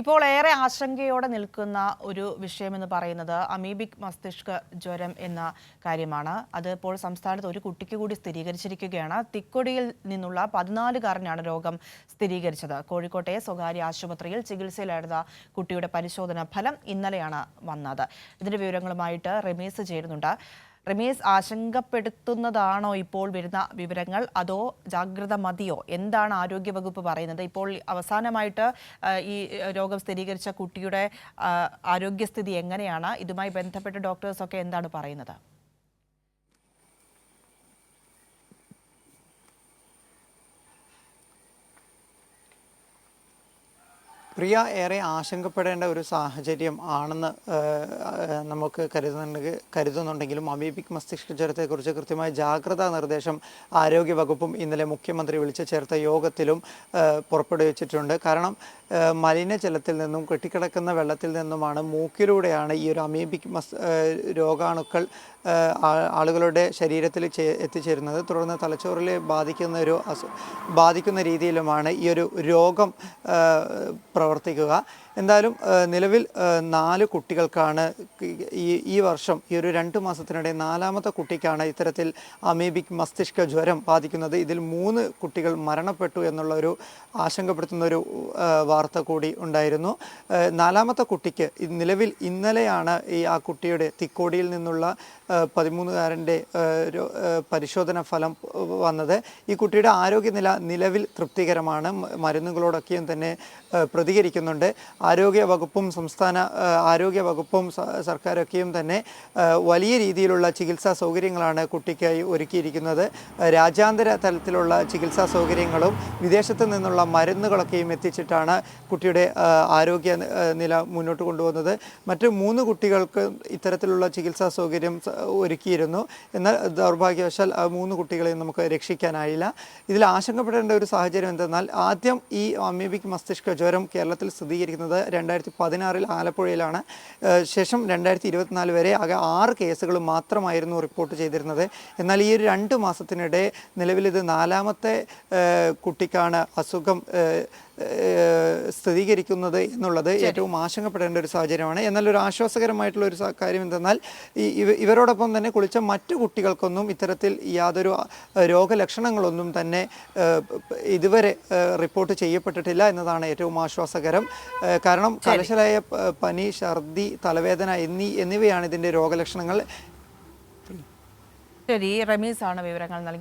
ഇപ്പോൾ ഏറെ ആശങ്കയോടെ നിൽക്കുന്ന ഒരു വിഷയമെന്ന് പറയുന്നത് അമീബിക് മസ്തിഷ്ക ജ്വരം എന്ന കാര്യമാണ്. അത് ഇപ്പോൾ സംസ്ഥാനത്ത് ഒരു കുട്ടിക്ക് കൂടി സ്ഥിരീകരിച്ചിരിക്കുകയാണ്. തിക്കൊടിയിൽ നിന്നുള്ള പതിനാലുകാരനാണ് രോഗം സ്ഥിരീകരിച്ചത്. കോഴിക്കോട്ടെ സ്വകാര്യ ആശുപത്രിയിൽ ചികിത്സയിലായിരുന്ന കുട്ടിയുടെ പരിശോധനാ ഫലം ഇന്നലെയാണ് വന്നത്. ഇതിന്റെ വിവരങ്ങളുമായിട്ട് റമീസ് ചേരുന്നുണ്ട്. റമീസ് ആശങ്കപ്പെടുത്തുന്നതാണോ ഇപ്പോൾ വരുന്ന വിവരങ്ങൾ? അതോ ജാഗ്രത മതിയോ? എന്താണ് ആരോഗ്യവകുപ്പ് പറയുന്നത്? ഇപ്പോൾ അവസാനമായിട്ട് ഈ രോഗം സ്ഥിരീകരിച്ച കുട്ടിയുടെ ആരോഗ്യസ്ഥിതി എങ്ങനെയാണ്? ഇതുമായി ബന്ധപ്പെട്ട് ഡോക്ടേഴ്സൊക്കെ എന്താണ് പറയുന്നത്? പ്രിയ ഏറെ ആശങ്കപ്പെടേണ്ട ഒരു സാഹചര്യം ആണെന്ന് നമുക്ക് കരുതുന്നുണ്ടെങ്കിൽ കരുതുന്നുണ്ടെങ്കിലും അമീബിക് മസ്തിഷ്ക ജ്വരത്തെക്കുറിച്ച് കൃത്യമായ ജാഗ്രതാ നിർദ്ദേശം ആരോഗ്യ വകുപ്പും ഇന്നലെ മുഖ്യമന്ത്രി വിളിച്ചു ചേർത്ത യോഗത്തിലും പുറപ്പെടുവിച്ചിട്ടുണ്ട്. കാരണം മലിനജലത്തിൽ നിന്നും കെട്ടിക്കിടക്കുന്ന വെള്ളത്തിൽ നിന്നുമാണ് മൂക്കിലൂടെയാണ് ഈ ഒരു അമീബിക് മസ് രോഗാണുക്കൾ ആളുകളുടെ ശരീരത്തിൽ എത്തിച്ചേരുന്നത്. തുടർന്ന് തലച്ചോറിലെ ബാധിക്കുന്ന ഒരു ബാധിക്കുന്ന രീതിയിലുമാണ് ഈ ഒരു രോഗം പ്രവർത്തിക്കുക. എന്തായാലും നിലവിൽ നാല് കുട്ടികൾക്കാണ് ഈ ഈ വർഷം ഈ ഒരു രണ്ട് മാസത്തിനിടെ നാലാമത്തെ കുട്ടിക്കാണ് ഇത്തരത്തിൽ അമീബിക് മസ്തിഷ്ക ജ്വരം ബാധിക്കുന്നത്. ഇതിൽ മൂന്ന് കുട്ടികൾ മരണപ്പെട്ടു എന്നുള്ള ഒരു ആശങ്കപ്പെടുത്തുന്ന ഒരു വാർത്ത കൂടി ഉണ്ടായിരുന്നു. നാലാമത്തെ കുട്ടിക്ക് നിലവിൽ ഇന്നലെയാണ് ഈ ആ കുട്ടിയുടെ തിക്കോടിയിൽ നിന്നുള്ള പതിമൂന്നുകാരന്റെ പരിശോധന ഫലം വന്നത്. ഈ കുട്ടിയുടെ ആരോഗ്യനില നിലവിൽ തൃപ്തികരമാണ്. മരുന്നുകളോടൊക്കെയും തന്നെ ഏഹ്, പ്രതികരിക്കുന്നുണ്ട് ആരോഗ്യ വകുപ്പും സംസ്ഥാന ആരോഗ്യ വകുപ്പും സർക്കാരൊക്കെയും തന്നെ വലിയ രീതിയിലുള്ള ചികിത്സാ സൗകര്യങ്ങളാണ് കുട്ടിക്കായി ഒരുക്കിയിരിക്കുന്നത്. രാജ്യാന്തര തലത്തിലുള്ള ചികിത്സാ സൗകര്യങ്ങളും വിദേശത്ത് നിന്നുള്ള മരുന്നുകളൊക്കെയും എത്തിച്ചിട്ടാണ് കുട്ടിയുടെ ആരോഗ്യ നില മുന്നോട്ട് കൊണ്ടുപോകുന്നത്. മറ്റ് മൂന്ന് കുട്ടികൾക്ക് ഇത്തരത്തിലുള്ള ചികിത്സാ സൗകര്യം ഒരുക്കിയിരുന്നു. എന്നാൽ ദൗർഭാഗ്യവശാൽ ആ മൂന്ന് കുട്ടികളെയും നമുക്ക് രക്ഷിക്കാനായില്ല. ഇതിൽ ആശങ്കപ്പെടേണ്ട ഒരു സാഹചര്യം എന്തെന്നാൽ ആദ്യം ഈ അമീബിക് മസ്തിഷ്ക ജ്വരം കേരളത്തിൽ സ്ഥിരീകരിക്കുന്നത് രണ്ടായിരത്തി പതിനാറിൽ ആലപ്പുഴയിലാണ് ശേഷം രണ്ടായിരത്തി ഇരുപത്തിനാല് വരെ ആകെ ആറ് കേസുകൾ മാത്രമായിരുന്നു റിപ്പോർട്ട് ചെയ്തിരുന്നത്. എന്നാൽ ഈ ഒരു രണ്ട് മാസത്തിനിടെ നിലവിലിത് നാലാമത്തെ കുട്ടിക്കാണ് അസുഖം സ്ഥിരീകരിക്കുന്നത് എന്നുള്ളത് ഏറ്റവും ആശങ്കപ്പെടേണ്ട ഒരു സാഹചര്യമാണ്. എന്നാൽ ഒരു ആശ്വാസകരമായിട്ടുള്ള ഒരു കാര്യം എന്തെന്നാൽ ഈ ഇവരോടൊപ്പം തന്നെ കുളിച്ച മറ്റു കുട്ടികൾക്കൊന്നും ഇത്തരത്തിൽ യാതൊരു രോഗലക്ഷണങ്ങളൊന്നും തന്നെ ഇതുവരെ റിപ്പോർട്ട് ചെയ്യപ്പെട്ടിട്ടില്ല എന്നതാണ് ഏറ്റവും ആശ്വാസകരം. ഏഹ്, കാരണം കലശലായ പനി ഛർദി തലവേദന എന്നീ എന്നിവയാണ് ഇതിന്റെ രോഗലക്ഷണങ്ങൾ. ശരി റമീസ് ആണ് വിവരങ്ങൾ നൽകി